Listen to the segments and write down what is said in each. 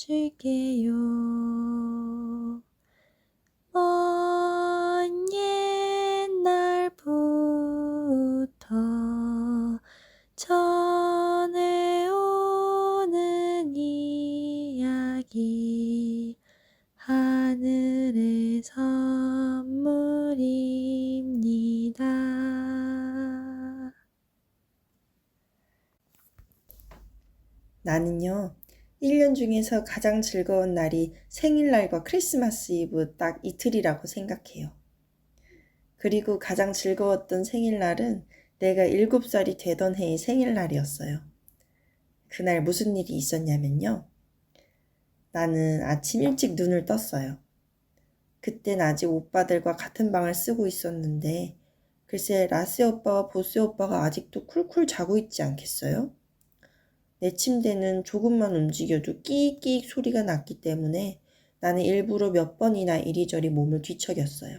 들려줄게요. 먼 옛날부터 전해오는 이야기 하늘의 선물입니다. 나는요, 1년 중에서 가장 즐거운 날이 생일날과 크리스마스 이브 딱 이틀이라고 생각해요. 그리고 가장 즐거웠던 생일날은 내가 7살이 되던 해의 생일날이었어요. 그날 무슨 일이 있었냐면요. 나는 아침 일찍 눈을 떴어요. 그땐 아직 오빠들과 같은 방을 쓰고 있었는데, 글쎄, 라스 오빠와 보스 오빠가 아직도 쿨쿨 자고 있지 않겠어요? 내 침대는 조금만 움직여도 끼익끼익 소리가 났기 때문에 나는 일부러 몇 번이나 이리저리 몸을 뒤척였어요.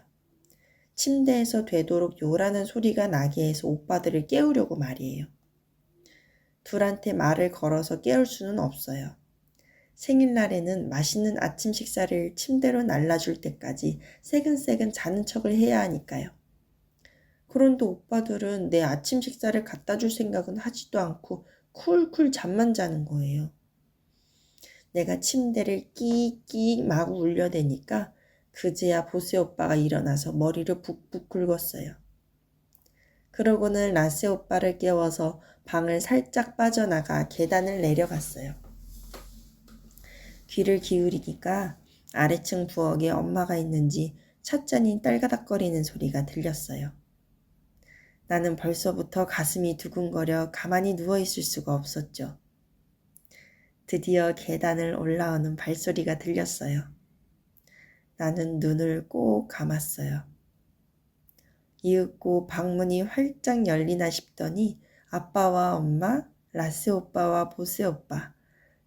침대에서 되도록 요란한 소리가 나게 해서 오빠들을 깨우려고 말이에요. 둘한테 말을 걸어서 깨울 수는 없어요. 생일날에는 맛있는 아침 식사를 침대로 날라줄 때까지 새근새근 자는 척을 해야 하니까요. 그런데 오빠들은 내 아침 식사를 갖다 줄 생각은 하지도 않고 쿨쿨 잠만 자는 거예요. 내가 침대를 끼익끼익 마구 울려대니까 그제야 보세 오빠가 일어나서 머리를 북북 긁었어요. 그러고는 라세 오빠를 깨워서 방을 살짝 빠져나가 계단을 내려갔어요. 귀를 기울이니까 아래층 부엌에 엄마가 있는지 찻잔이 딸가닥거리는 소리가 들렸어요. 나는 벌써부터 가슴이 두근거려 가만히 누워 있을 수가 없었죠. 드디어 계단을 올라오는 발소리가 들렸어요. 나는 눈을 꼭 감았어요. 이윽고 방문이 활짝 열리나 싶더니 아빠와 엄마, 라스 오빠와 보스 오빠,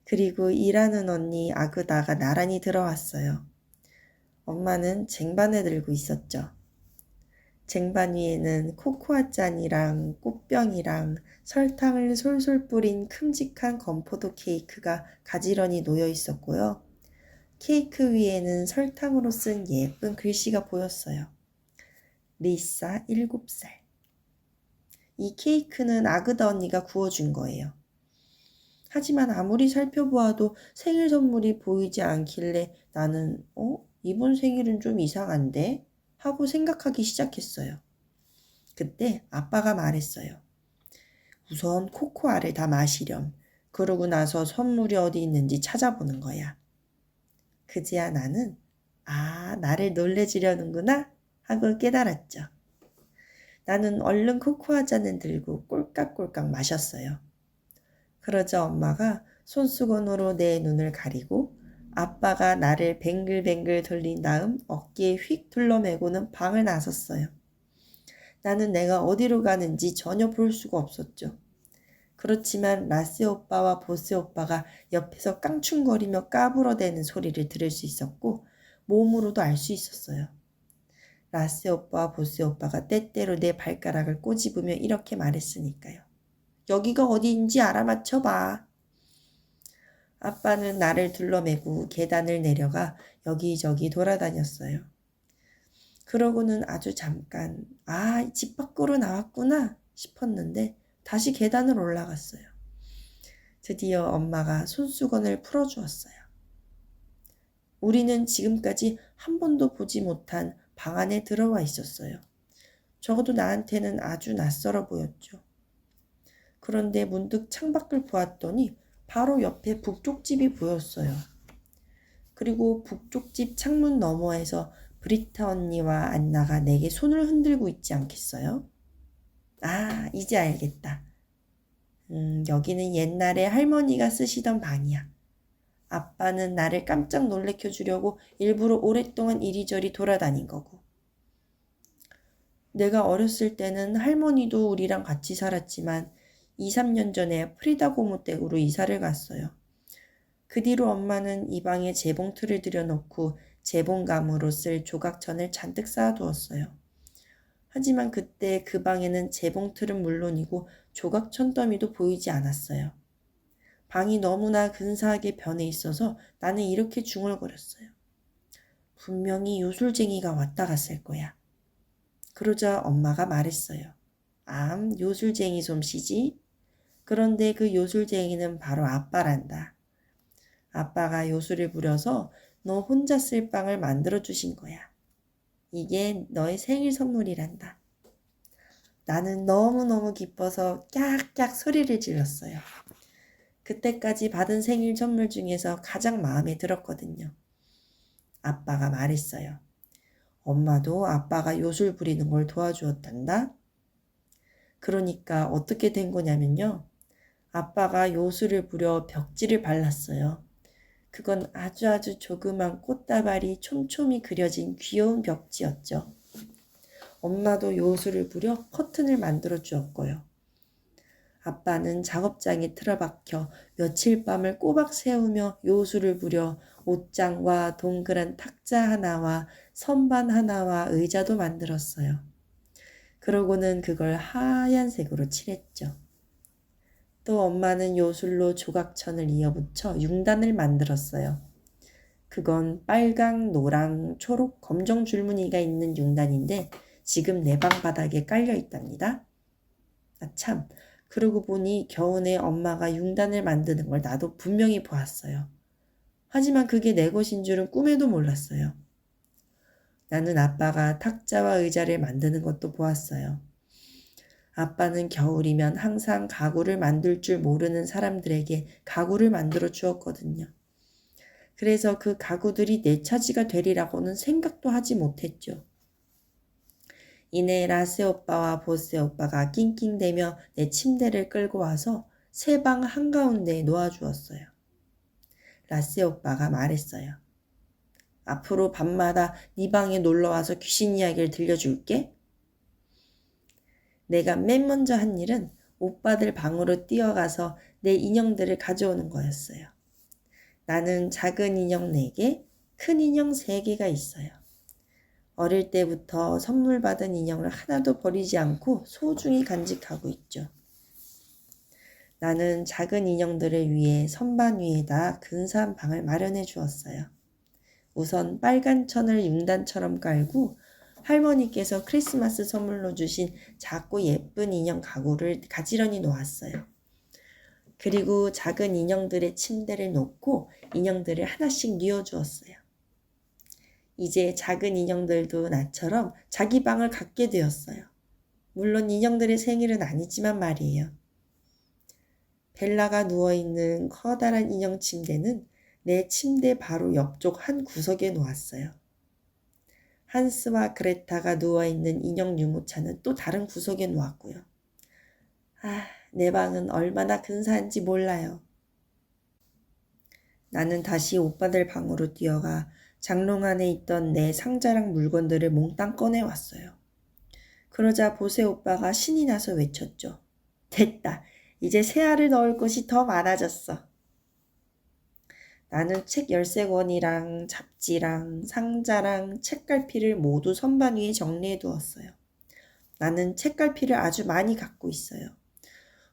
그리고 일하는 언니 아그다가 나란히 들어왔어요. 엄마는 쟁반을 들고 있었죠. 쟁반 위에는 코코아 잔이랑 꽃병이랑 설탕을 솔솔 뿌린 큼직한 건포도 케이크가 가지런히 놓여 있었고요. 케이크 위에는 설탕으로 쓴 예쁜 글씨가 보였어요. 리사 7살. 이 케이크는 아그다 언니가 구워준 거예요. 하지만 아무리 살펴보아도 생일 선물이 보이지 않길래 나는, 어? 이번 생일은 좀 이상한데? 하고 생각하기 시작했어요. 그때 아빠가 말했어요. 우선 코코아를 다 마시렴. 그러고 나서 선물이 어디 있는지 찾아보는 거야. 그제야 나는 아, 나를 놀래주려는구나 하고 깨달았죠. 나는 얼른 코코아 잔을 들고 꼴깍꼴깍 마셨어요. 그러자 엄마가 손수건으로 내 눈을 가리고 아빠가 나를 뱅글뱅글 돌린 다음 어깨에 휙 둘러매고는 방을 나섰어요. 나는 내가 어디로 가는지 전혀 볼 수가 없었죠. 그렇지만 라스 오빠와 보스 오빠가 옆에서 깡충거리며 까불어대는 소리를 들을 수 있었고 몸으로도 알 수 있었어요. 라스 오빠와 보스 오빠가 때때로 내 발가락을 꼬집으며 이렇게 말했으니까요. 여기가 어디인지 알아맞혀봐. 아빠는 나를 둘러매고 계단을 내려가 여기저기 돌아다녔어요. 그러고는 아주 잠깐, 아, 집 밖으로 나왔구나 싶었는데 다시 계단을 올라갔어요. 드디어 엄마가 손수건을 풀어주었어요. 우리는 지금까지 한 번도 보지 못한 방 안에 들어와 있었어요. 적어도 나한테는 아주 낯설어 보였죠. 그런데 문득 창밖을 보았더니 바로 옆에 북쪽집이 보였어요. 그리고 북쪽집 창문 너머에서 브리타 언니와 안나가 내게 손을 흔들고 있지 않겠어요? 아, 이제 알겠다. 음, 여기는 옛날에 할머니가 쓰시던 방이야. 아빠는 나를 깜짝 놀래켜 주려고 일부러 오랫동안 이리저리 돌아다닌 거고. 내가 어렸을 때는 할머니도 우리랑 같이 살았지만 2, 3년 전에 프리다 고모 댁으로 이사를 갔어요. 그 뒤로 엄마는 이 방에 재봉틀을 들여놓고 재봉감으로 쓸 조각천을 잔뜩 쌓아두었어요. 하지만 그때 그 방에는 재봉틀은 물론이고 조각천 더미도 보이지 않았어요. 방이 너무나 근사하게 변해 있어서 나는 이렇게 중얼거렸어요. 분명히 요술쟁이가 왔다 갔을 거야. 그러자 엄마가 말했어요. 암, 요술쟁이 솜씨지? 그런데 그 요술쟁이는 바로 아빠란다. 아빠가 요술을 부려서 너 혼자 쓸 빵을 만들어 주신 거야. 이게 너의 생일 선물이란다. 나는 너무너무 기뻐서 깍깍 소리를 질렀어요. 그때까지 받은 생일 선물 중에서 가장 마음에 들었거든요. 아빠가 말했어요. 엄마도 아빠가 요술 부리는 걸 도와주었단다. 그러니까 어떻게 된 거냐면요. 아빠가 요술을 부려 벽지를 발랐어요. 그건 아주 아주 조그만 꽃다발이 촘촘히 그려진 귀여운 벽지였죠. 엄마도 요술을 부려 커튼을 만들어 주었고요. 아빠는 작업장에 틀어박혀 며칠 밤을 꼬박 세우며 요술을 부려 옷장과 동그란 탁자 하나와 선반 하나와 의자도 만들었어요. 그러고는 그걸 하얀색으로 칠했죠. 또 엄마는 요술로 조각천을 이어붙여 융단을 만들었어요. 그건 빨강, 노랑, 초록, 검정 줄무늬가 있는 융단인데 지금 내 방 바닥에 깔려 있답니다. 아 참, 그러고 보니 겨우내 엄마가 융단을 만드는 걸 나도 분명히 보았어요. 하지만 그게 내 것인 줄은 꿈에도 몰랐어요. 나는 아빠가 탁자와 의자를 만드는 것도 보았어요. 아빠는 겨울이면 항상 가구를 만들 줄 모르는 사람들에게 가구를 만들어 주었거든요. 그래서 그 가구들이 내 차지가 되리라고는 생각도 하지 못했죠. 이내 라세 오빠와 보세 오빠가 낑낑대며 내 침대를 끌고 와서 세 방 한가운데에 놓아주었어요. 라세 오빠가 말했어요. 앞으로 밤마다 네 방에 놀러와서 귀신 이야기를 들려줄게. 내가 맨 먼저 한 일은 오빠들 방으로 뛰어가서 내 인형들을 가져오는 거였어요. 나는 작은 인형 4개, 큰 인형 3개가 있어요. 어릴 때부터 선물 받은 인형을 하나도 버리지 않고 소중히 간직하고 있죠. 나는 작은 인형들을 위해 선반 위에다 근사한 방을 마련해 주었어요. 우선 빨간 천을 융단처럼 깔고 할머니께서 크리스마스 선물로 주신 작고 예쁜 인형 가구를 가지런히 놓았어요. 그리고 작은 인형들의 침대를 놓고 인형들을 하나씩 뉘어주었어요. 이제 작은 인형들도 나처럼 자기 방을 갖게 되었어요. 물론 인형들의 생일은 아니지만 말이에요. 벨라가 누워있는 커다란 인형 침대는 내 침대 바로 옆쪽 한 구석에 놓았어요. 한스와 그레타가 누워있는 인형 유모차는 또 다른 구석에 놓았고요. 아, 내 방은 얼마나 근사한지 몰라요. 나는 다시 오빠들 방으로 뛰어가 장롱 안에 있던 내 상자랑 물건들을 몽땅 꺼내왔어요. 그러자 보세 오빠가 신이 나서 외쳤죠. 됐다. 이제 새알을 넣을 곳이 더 많아졌어. 나는 책 열세 권이랑 잡지랑 상자랑 책갈피를 모두 선반 위에 정리해 두었어요. 나는 책갈피를 아주 많이 갖고 있어요.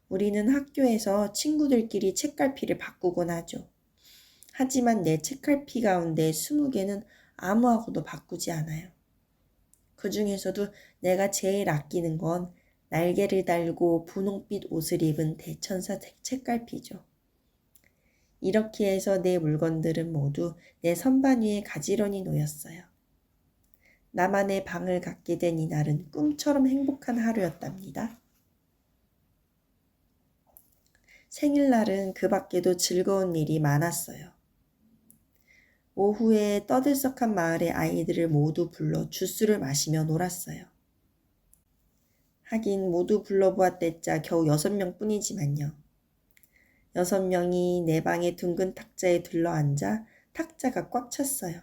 우리는 학교에서 친구들끼리 책갈피를 바꾸곤 하죠. 하지만 내 책갈피 가운데 스무 개는 아무하고도 바꾸지 않아요. 그 중에서도 내가 제일 아끼는 건 날개를 달고 분홍빛 옷을 입은 대천사 책갈피죠. 이렇게 해서 내 물건들은 모두 내 선반 위에 가지런히 놓였어요. 나만의 방을 갖게 된 이날은 꿈처럼 행복한 하루였답니다. 생일날은 그 밖에도 즐거운 일이 많았어요. 오후에 떠들썩한 마을의 아이들을 모두 불러 주스를 마시며 놀았어요. 하긴 모두 불러보았댔자 겨우 여섯 명 뿐이지만요. 여섯 명이 내 방의 둥근 탁자에 둘러앉아 탁자가 꽉 찼어요.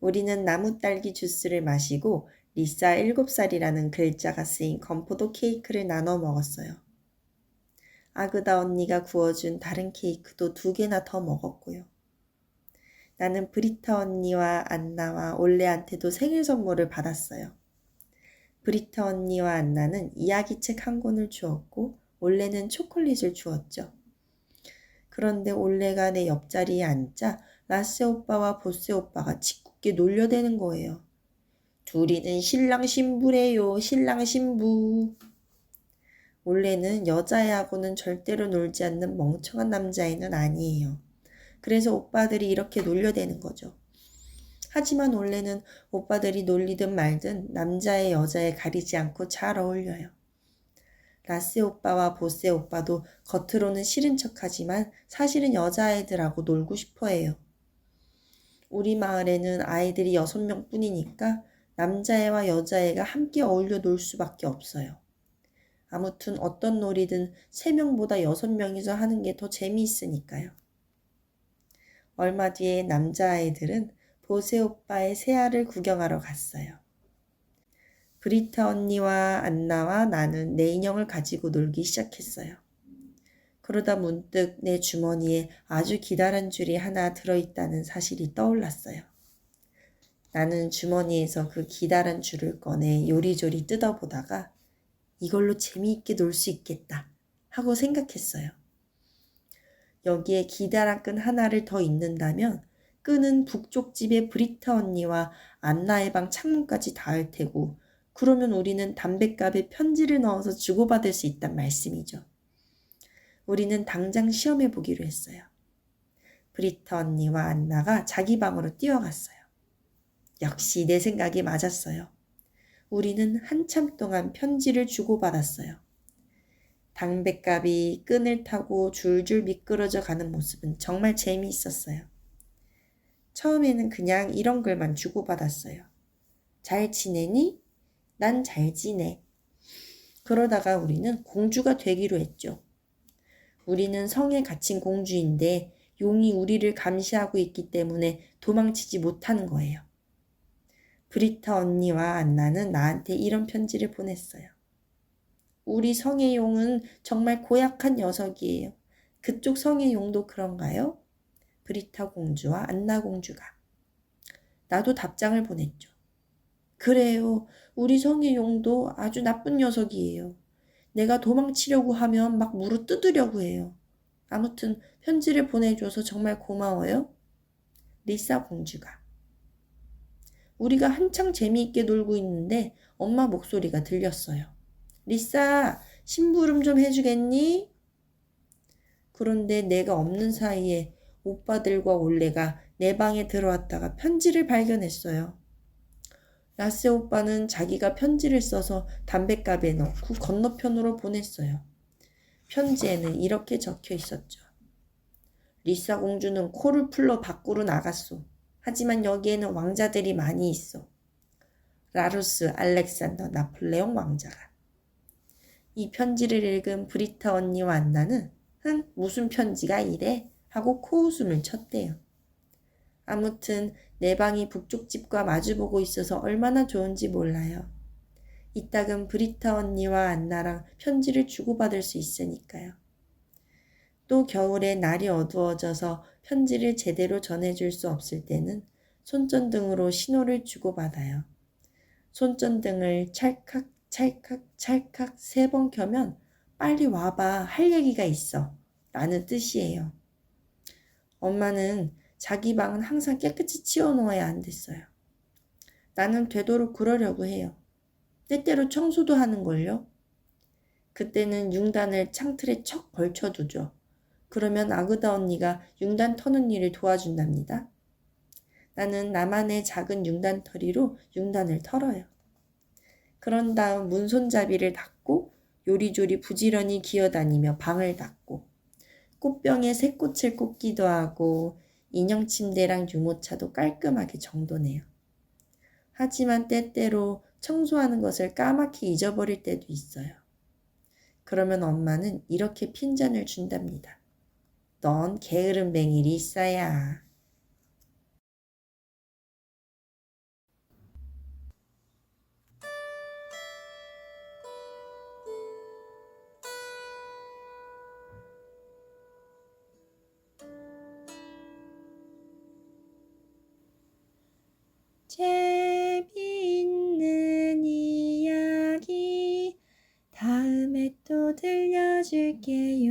우리는 나무 딸기 주스를 마시고 리사 일곱 살이라는 글자가 쓰인 건포도 케이크를 나눠 먹었어요. 아그다 언니가 구워준 다른 케이크도 두 개나 더 먹었고요. 나는 브리타 언니와 안나와 올레한테도 생일 선물을 받았어요. 브리타 언니와 안나는 이야기책 한 권을 주었고 올레는 초콜릿을 주었죠. 그런데 올레가 내 옆자리에 앉자 라세 오빠와 보세 오빠가 짓궂게 놀려대는 거예요. 둘이는 신랑 신부래요. 신랑 신부. 올레는 여자애하고는 절대로 놀지 않는 멍청한 남자애는 아니에요. 그래서 오빠들이 이렇게 놀려대는 거죠. 하지만 원래는 오빠들이 놀리든 말든 남자애 여자애 가리지 않고 잘 어울려요. 라세 오빠와 보세 오빠도 겉으로는 싫은 척하지만 사실은 여자아이들하고 놀고 싶어 해요. 우리 마을에는 아이들이 여섯 명 뿐이니까 남자애와 여자애가 함께 어울려 놀 수밖에 없어요. 아무튼 어떤 놀이든 세 명보다 여섯 명이서 하는 게 더 재미있으니까요. 얼마 뒤에 남자아이들은 보세 오빠의 새알을 구경하러 갔어요. 브리타 언니와 안나와 나는 내 인형을 가지고 놀기 시작했어요. 그러다 문득 내 주머니에 아주 기다란 줄이 하나 들어있다는 사실이 떠올랐어요. 나는 주머니에서 그 기다란 줄을 꺼내 요리조리 뜯어보다가 이걸로 재미있게 놀 수 있겠다 하고 생각했어요. 여기에 기다란 끈 하나를 더 있는다면 끈은 북쪽 집의 브리타 언니와 안나의 방 창문까지 닿을 테고 그러면 우리는 담뱃갑에 편지를 넣어서 주고받을 수 있단 말씀이죠. 우리는 당장 시험해 보기로 했어요. 브리타 언니와 안나가 자기 방으로 뛰어갔어요. 역시 내 생각이 맞았어요. 우리는 한참 동안 편지를 주고받았어요. 담뱃갑이 끈을 타고 줄줄 미끄러져 가는 모습은 정말 재미있었어요. 처음에는 그냥 이런 글만 주고받았어요. 잘 지내니? 난 잘 지내. 그러다가 우리는 공주가 되기로 했죠. 우리는 성에 갇힌 공주인데 용이 우리를 감시하고 있기 때문에 도망치지 못하는 거예요. 브리타 언니와 안나는 나한테 이런 편지를 보냈어요. 우리 성의 용은 정말 고약한 녀석이에요. 그쪽 성의 용도 그런가요? 브리타 공주와 안나 공주가. 나도 답장을 보냈죠. 그래요. 우리 성의 용도 아주 나쁜 녀석이에요. 내가 도망치려고 하면 막 무릎 뜯으려고 해요. 아무튼 편지를 보내줘서 정말 고마워요. 리사 공주가. 우리가 한창 재미있게 놀고 있는데 엄마 목소리가 들렸어요. 리사, 심부름 좀 해주겠니? 그런데 내가 없는 사이에 오빠들과 올레가 내 방에 들어왔다가 편지를 발견했어요. 라세 오빠는 자기가 편지를 써서 담뱃갑에 넣고 건너편으로 보냈어요. 편지에는 이렇게 적혀 있었죠. 리사 공주는 코를 풀러 밖으로 나갔소. 하지만 여기에는 왕자들이 많이 있어. 라루스 알렉산더 나폴레옹 왕자가. 이 편지를 읽은 브리타 언니와 안나는 흥 무슨 편지가 이래? 하고 코웃음을 쳤대요. 아무튼 내 방이 북쪽 집과 마주보고 있어서 얼마나 좋은지 몰라요. 이따금 브리타 언니와 안나랑 편지를 주고받을 수 있으니까요. 또 겨울에 날이 어두워져서 편지를 제대로 전해줄 수 없을 때는 손전등으로 신호를 주고받아요. 손전등을 찰칵 찰칵 찰칵 세 번 켜면 빨리 와봐 할 얘기가 있어 라는 뜻이에요. 엄마는 자기 방은 항상 깨끗이 치워놓아야 안 됐어요. 나는 되도록 그러려고 해요. 때때로 청소도 하는걸요. 그때는 융단을 창틀에 척 걸쳐두죠. 그러면 아그다 언니가 융단 터는 일을 도와준답니다. 나는 나만의 작은 융단 털이로 융단을 털어요. 그런 다음 문손잡이를 닫고 요리조리 부지런히 기어다니며 방을 닫고 꽃병에 새꽃을 꽂기도 하고 인형 침대랑 유모차도 깔끔하게 정돈해요. 하지만 때때로 청소하는 것을 까맣게 잊어버릴 때도 있어요. 그러면 엄마는 이렇게 핀잔을 준답니다. 넌 게으름 뱅이 리사야. 들려줄게요.